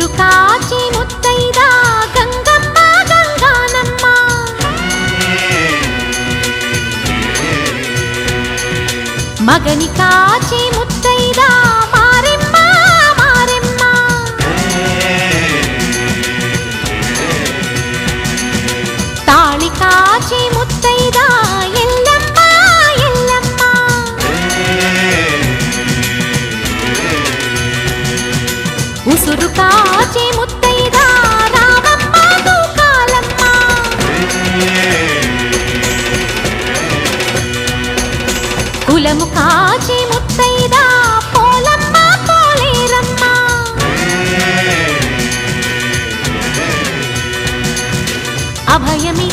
ఉసురు కాచి ముత్తైదా గంగమ్మ గంగానమ్మ. మగని కాచి ముత్త ఉసురు కాచి ముత్తైదా రామమ్మ దూకాలమ్మ కులము కాచి ముత్తైదా పోలమ్మ పోలేరమ్మ. అభయమి